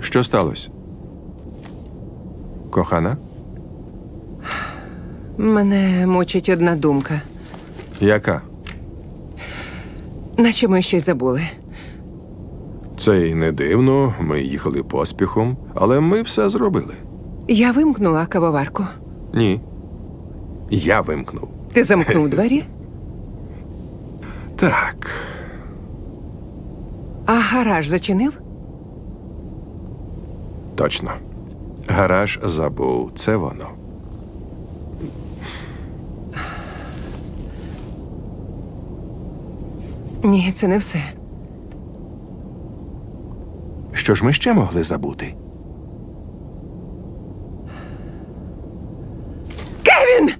Що сталося? Кохана? Мене мучить одна думка. Яка? Наче ми щось забули. Це й не дивно, ми їхали поспіхом, але ми все зробили. Я вимкнула кавоварку. Ні. Я вимкнув. Ти замкнув двері, Так. а гараж зачинив? Точно. Гараж забув. Це воно. Ні, це не все. Що ж ми ще могли забути? Кевін!